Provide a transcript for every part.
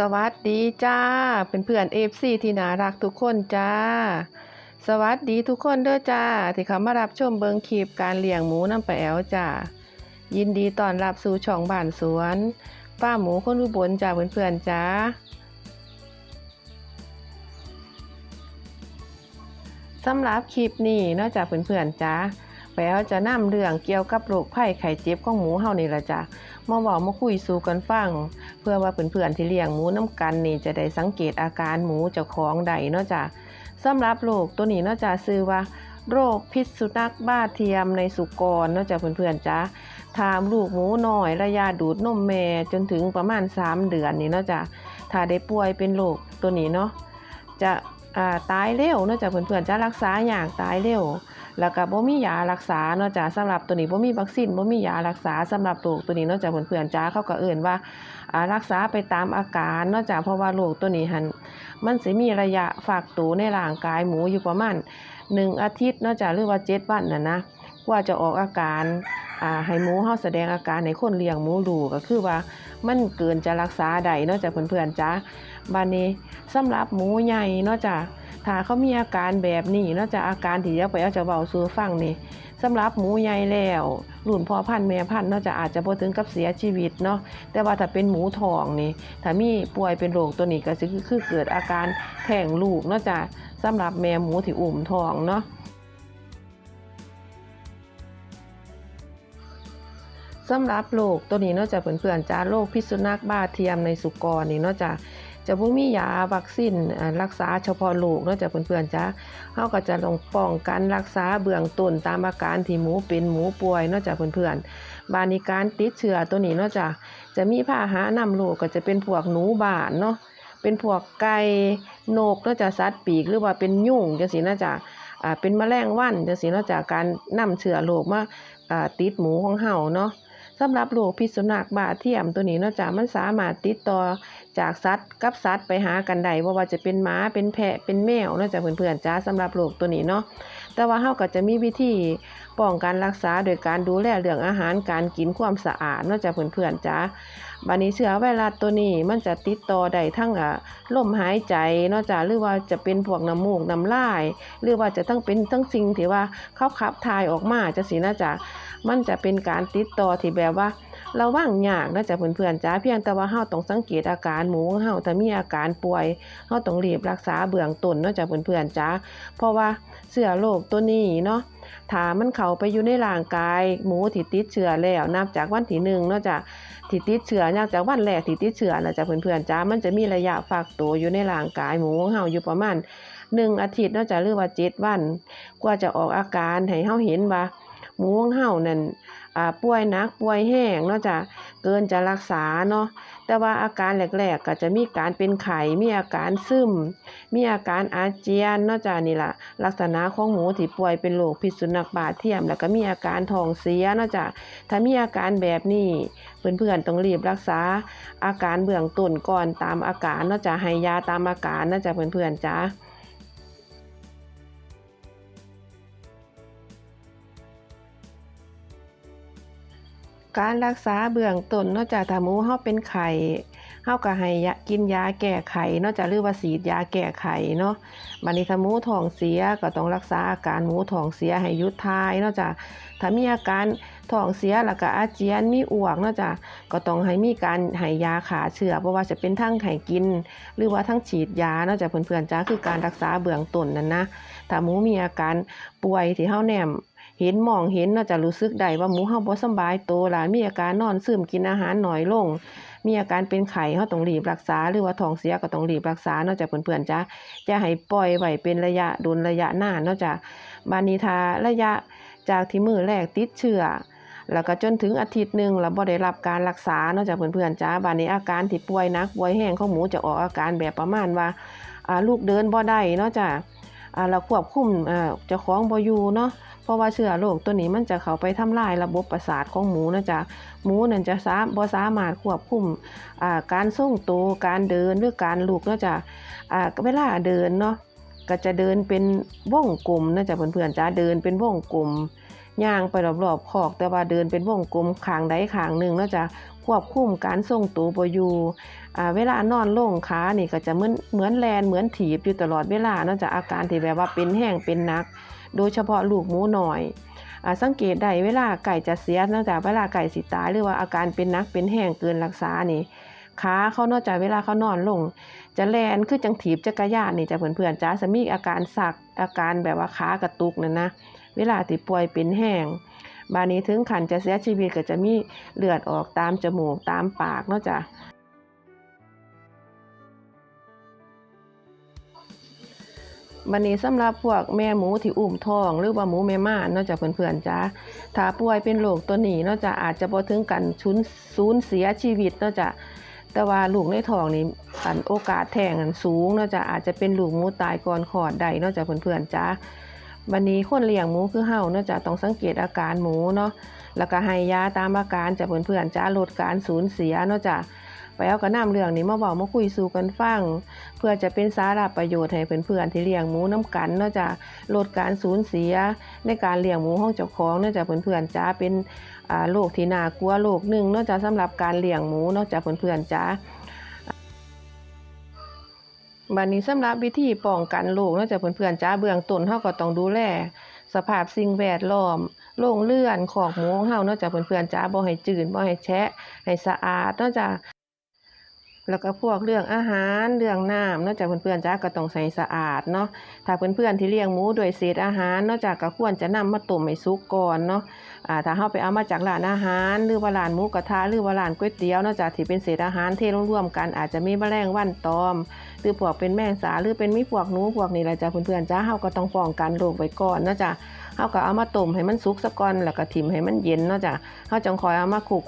สวัสดีจ้าเป็นเพื่อนเอฟซีที่น่ารักทุกคนจ้า สวัสดีทุกคนเด้อจ้า ที่เขามารับชมเบิงคลิปการเลี้ยงหมูน้ำปลาแอวจ้า ยินดีต้อนรับสู่ช่องบ้านสวนป้าหมูคนอุบลจ้าเพื่อนๆจ้าสำหรับคลิปนี้นอกจากเพื่อนๆจ้าแปลจะนำเรื่องเกี่ยวกับโรคไข้ไข้เจ็บของหมูเฮานี่ละจ้ะ มาบอกมาคุยสู่กันฟัง เพื่อว่าเพื่อนๆที่เลี้ยงหมูน้ำกันนี่จะได้สังเกตอาการหมูเจ้าของใดเนาะจ้ะสำหรับโรคตัวนี้เนาะจ้ะชื่อว่า โรคพิษสุนัขบ้าเทียมในสุกรเนาะจ้ะเพื่อนๆจ้ะถามลูกหมูน้อยระยะดูดนมแม่จนถึงประมาณ 3 เดือนนี่เนาะจ้ะถ้าได้ป่วยเป็นโรคตัวนี้เนาะจะตายเร็วเนาะจ้ะเพื่อนๆจะรักษาอย่างตายเร็ว แล้วก็บ่มียารักษาเนาะจ้ะสำหรับตัวนี้บ่มีวัคซีนบ่มียารักษาสำหรับโรคตัวนี้เนาะจ้ะเพื่อนๆจ้าเขาก็เอิ้นว่ารักษาไปตามอาการเนาะจ้ะเพราะว่าโรคตัวนี้หันมันสิมีระยะฝากตัวในร่างกายหมูอยู่ประมาณ1อาทิตย์เนาะจ้ะหรือว่า7วันน่ะนะกว่าจะออกอาการอ่าให้หมูเฮาแสดงอาการให้คนเลี้ยงหมูรู้ก็คือว่า มันเกินจะรักษาได้เนาะจ้ะเพื่อนๆจ้าบัดนี้สำหรับหมูใหญ่เนาะจ้ะถ้าเขามีอาการแบบนี้เนอกจากอาการที่เดี๋ยวไปเอาจะเบาสู่ฟังนี่สำหรับหมูใหญ่แล้วรุ่นพ่อพันธุ์แม่พันธุ์เนอกจากอาจจะบ่ถึงกับเสียชีวิตเนาะแต่ว่าถ้าเป็นหมูทองนี่ถ้ามีป่วยเป็นโรคตัวนี้ก็คือคือเกิดอาการแท้งลูกเนอกจากสำหรับแม่หมูที่อุ้มทองเนาะ สำหรับโรคตัวนี้นอกจากเพื่อนๆจ้าโรคพิษสุนัขบ้าเทียมในสุกรนี่นอกจากจะบ่มียาวัคซีนรักษาเฉพาะลูกนาะจ้ะเพื่อนๆจ้ะเฮาก็จะต้องป้องกันรักษาเบื้องต้นตามอาการที่หมูเป็นหมูป่วยนาะจ้ะเพื่อนๆบานิการติดเชื้อตัวนี้นาะจ้ะจะมีพาหะนำโรคก็จะเป็นพวกหนูบ้านเนาะเป็นพวกไก่นกนาะจ้ะสัตว์ปีกหรือว่าเป็นยุ่งจังซี่นะจ้ะอ่าเป็นแมลงวันจังซี่นาะจ้ะการนำเชื้อโรคมาอ่าติดหมูของเฮาเนาะ สำหรับโรคพิษสุนัขบ้าเทียมตัวนี้เนาะจ้ามันสามารถติดต่อจากสัตว์กับสัตว์ไปหากันได้ว่าว่าจะเป็นหมาเป็นแพะเป็นแมวเนอกจากเพื่อนๆจ้าสำหรับโรคตัวนี้เนาะแต่ว่าเฮาก็จะมีวิธีป้องกันรักษาโดยการดูแลเรื่องอาหารการกินความสะอาดเนอกจากเพื่อนๆจ้า บัดนี้เชื้อไวรัสตัวนี้มันจะติดต่อได้ทั้งอะลมหายใจนอกจากหรือว่าจะเป็นพวกน้ำมูกน้ำลาย หรือว่าจะต้องเป็นทั้งสิ่งที่ว่าเขาขับถ่ายออกมาจะสินะจ๊ะมันจะเป็นการติดต่อที่แบบว่าระวังยากนะจ๊ะเพื่อนๆจ้าเพียงแต่ว่าเฮาต้องสังเกตอาการหมูของเฮาถ้ามีอาการป่วยเฮาต้องรีบรักษาเบื้องต้นนาะจ้ะเพื่อนๆจ้าเพราะว่าเชื้อโรคตัวนี้เนาะ ถ้ามันเข้าไปอยู่ในร่างกาย หมูที่ติดเชื้อแล้วนับจากวันที่หนึ่งนาะจ้ะที่ติดเชื้อนับจากวันแรกที่ติดเชื้อนะจ๊ะเพื่อนๆจ้ามันจะมีระยะฝากตัวอยู่ในร่างกายหมูของเฮาอยู่ประมาณหนึ่งอาทิตย์นาะจ้ะหรือว่าเจ็ดวัน กว่าจะออกอาการให้เฮาเห็นว่าหมูของเฮานั่นป่วยนักป่วยแห้งนาะจ้ะเกินจะรักษาเนาะ แต่ว่าอาการแรกๆก็จะมีการเป็นไข่มีอาการซึม มีอาการอาเจียนนอกจากนี่ละลักษณะของหมูที่ป่วยเป็นโรคพิษสุนัขบาดเทียม แล้วก็มีอาการท้องเสียนอกจากถ้ามีอาการแบบนี้เพื่อนๆต้องรีบรักษาอาการเบื้องต้นก่อนตามอาการนอกจากให้ยาตามอาการนอกจากเพื่อนๆจ้า การรักษาเบื้องต้นนอกจากถ้าหมูเฮาเป็นไข้เฮาก็ให้ยากินยาแก้ไขนอกจากหรือว่าฉีดยาแก้ไขเนาะบัดนี้ถ้าหมูท้องเสียก็ต้องรักษาอาการหมูท้องเสียให้หยุดทายนาะจ้ะถ้ามีอาการท้องเสียแล้วก็อาเจียนมีอ้วกนาะจ้ะก็ต้องให้มีการให้ยาฆ่าเชื้อเพราะว่าจะเป็นทั้งให้กิน หรือว่าทั้งฉีดยานาะจ้ะเพื่อนๆจ้าคือการรักษาเบื้องต้นนั่นนะถ้าหมูมีอาการป่วยที่เฮาแนม เห็นมองเห็นเนาะจะรู้สึกได้ว่าหมูเฮาบ่สำบายตัวล่ะมีอาการนอนซึมกินอาหารน้อยลง มีอาการเป็นไข้เฮาต้องรีบรักษาหรือว่าท้องเสียก็ต้องรีบรักษาเนาะจ้ะเพื่อนๆจ้ะจะให้ปล่อยไว้เป็นระยะโดนระยะนานเนาะจ้ะบานี้ถ้าระยะจากที่มือแรกติดเชื้อแล้วก็จนถึงอาทิตย์หนึงแล้วบ่ได้รับการรักษาเนาะจ้ะเพื่อนๆจ้ะบานี้อาการที่ป่วยหนักป่วยแห้งของหมูจะออกอาการแบบประมาณว่าอ่าลูกเดินบ่ได้เนาะจ้ะอ่าแล้วควบคุมอ่าเจ้าของบ่อยู่เนาะ เพราะว่าเชื้อโรคตัวนี้มันจะเข้าไปทำลายระบบประสาทของหมูนะจ๊ะหมูนั่นจะสามบ่สามารถควบคุมการทรงตัวการเดินหรือการลุกนะจ๊ะเวลาเดินเนาะก็จะเดินเป็นวงกลมนะจ๊ะเพื่อนๆจ้าเดินเป็นวงกลมย่างไปรอบๆคอก แต่ว่าเดินเป็นวงกลมขางใดขางหนึ่งนาะจ้ะควบคุมการทรงตัวบ่อยู่เวลานอนลงขานี่ก็จะเหมือนเหมือนแลนเหมือนถีบอยู่ตลอดเวลานาะจ้ะอาการที่แบบว่าเป็นแห้งเป็นนัก โดยเฉพาะลูกหมูหน่อยอสังเกตได้เวลาไก่จะเสียเนื่องจากเวลาไก่สิตายหรือว่าอาการเป็นนักเป็นแห้งเกินรักษานี่ขาเขานอกจากเวลาเขานอนลง จะแลนคือจังถีบจักรยานนี่จะเพื่อนๆจ้าจะมีอาการสักอาการแบบว่าขากระตุกนั่นนะเวลาที่ป่วยเป็นแห้งบานี้ถึงขันจะเสียชีวิตก็จะมีเลือดออกตามจมูกตามปากเนาะจ้ะ บันนี้สำหรับพวกแม่หมูที่อุ้มท้องหรือว่าหมูแม่ม่านเนาะจากเพื่อนๆจ้าถ้าป่วยเป็นโรคตัวนี้เนาะจะอาจจะบ่ถึงกันชุนสูญเสียชีวิตเนาะจะแต่ว่าลูกในท้องนี่อันโอกาสแท้งอันสูงเนาะจะอาจจะเป็นลูกหมูตายก่อนคลอดได้เนาะจากเพื่อนๆจ้าบันนี้คนเลี้ยงหมูคือเฮาเนาะจะต้องสังเกตอาการหมูเนาะแล้วก็ให้ยาตามอาการจากเพื่อนๆจ้าลดการสูญเสียเนาะจ้ะ ไปเอากระน้ำเรื่องนี้มาบอกมาคุยสู่กันฟัง เพื่อจะเป็นสาระประโยชน์ให้เพื่อนๆที่เลี้ยงหมูน้ำกันเนาะจะลดการสูญเสียในการเลี้ยงหมูห้องเจ้าของเนาะจะเพื่อนๆจ้าเป็นโรคที่น่ากลัวโรคหนึ่งเนาะจะสำหรับการเลี้ยงหมูเนาะจะเพื่อนๆจ้าบัดนี้สำหรับวิธีป้องกันโรคเนาะจะเพื่อนๆจ้าเบื้องต้นเฮาก็ต้องดูแลสภาพสิ่งแวดล้อมโรงเรือนขอกหมูของเฮาเนาะจะเพื่อนๆจ้าบ่ให้จืดบ่ให้แฉะให้สะอาดเนาะจ้ะ แล้วก็พวกเรื่องอาหารเรื่องน้ำนอกจากเพื่อนๆจ้าก็ต้องใส่สะอาดเนาะถ้าเพื่อนๆที่เลี้ยงหมูโดวยเศษอาหารนอกจากก็ควรจะนำมาต้มให้สุกก่อนเนาะอ่าถ้าเฮาไปเอามาจากร้านอาหาร หรือว่าร้านหมูกระทะหรือว่าร้านก๋วยเตี๋ยวนอกจากที่เป็นเศษอาหารเทรวมๆกันอาจจะมีแมลงวันตอม หรือพวกเป็นแมงสาหรือเป็นมีพวกหนูพวกนี้แหละจ้ะเพื่อนๆจ้าเฮาก็ต้องป้องกันโรคไว้ก่อนนาะจ้ะเฮาก็เอามาต้มให้มันสุกซะก่อนแล้วก็ถิ่มให้มันเย็นนาะจ้ะเฮาจังคอยเอามาคลุก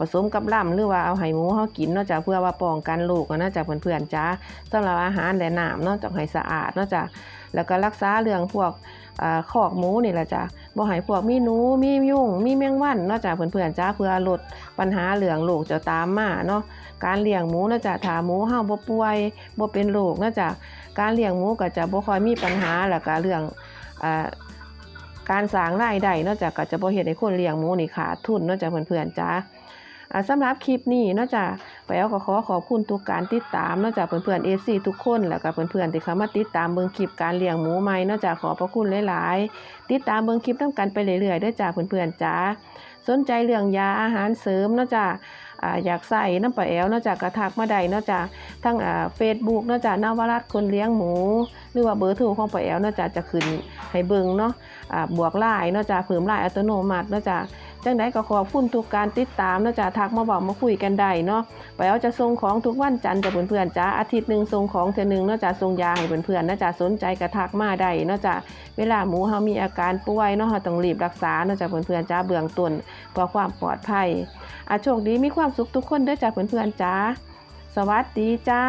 ผสมกับล่ำหรือว่าเอาไห้หมูเฮากินนาะจ้ะเพื่อว่าป้องกันโรคนาะจ้ะเพื่อนๆจ้าสำหรับอาหารและน้ำนาะต้องให้สะอาดนาะจ้ะแล้วก็รักษาเรื่องพวกอ่าคอกหมูนี่แหละจ้ะบ่ให้พวกมีหนูมียุ่ง มีแมงวันนาะจ้ะเพื่อนๆจ้าเพื่อลดปัญหาเรื่องโรคจะตามมาเนาะการเลี้ยงหมูนาะจ้ะถ้าหมูเฮาบ่ป่วยบ่เป็นโรคนาะจ้ะการเลี้ยงหมูก็จะบ่ค่อยมีปัญหาแล้วก็เรื่องการสร้างรายได้นาะจ้ะก็จะบ่เฮ็ดให้คนเลี้ยงหมูนี่ขาดทุนนาะจ้ะเพื่อนๆจ้า สำหรับคลิปนี้เนาะจ้ะไปเอาก็ขอขอบคุณทุกการติดตามเนาะจ้ะเพื่อนๆ FC ทุกคนแล้วก็เพื่อนๆที่เข้ามาติดตามเบิ้งคลิปการเลี้ยงหมูใหม่เนาะจ้ะขอพระคุณหลายๆ ติดตามเบิ้งคลิปนํกันไปเรื่อยๆด้วยจากเพื่อนๆจ้าสนใจเรื่องยาอาหารเสริมเนาะจ้ะ อยากใส่น้ำปลาแอลนาะจ้ะกระทักมาได้นาะจ้ะทั้งอ่า Facebook เนาะจ้ะนวรัตน์คนเลี้ยงหมู หรือว่าเบอร์โทรของปลาแอลนาะจ้ะจะขึ้นให้เบิ่งเนาะบวกไลน์นาะจ้ะเพิ่มไลน์อัตโนมัตินาะจ้ะจังไดก็ขอบคุณทุกการติดตามนาะจ้ะทักมาบอกมาคุยกันได้เนาะไปเอาจะส่งของทุกวันจันทร์จะเพื่อนๆจ้าอาทิตย์หนึ่งส่งของเทื่หนึงนาะจ้ะส่งยาให้เพื่อนๆนะจ้ะสนใจก็ทักมาได้นาะจ้ะเวลาหมูเฮามีอาการป่วยเนาะเฮาต้องรีบรักษานาะจ้ะเพื่อนๆจ้าเบื้องต้นเพื่อความปลอดภัยอาโชคดีมีความสุขทุกคนเด้อจ้าเพื่อนๆจ้าสวัสดีจ้า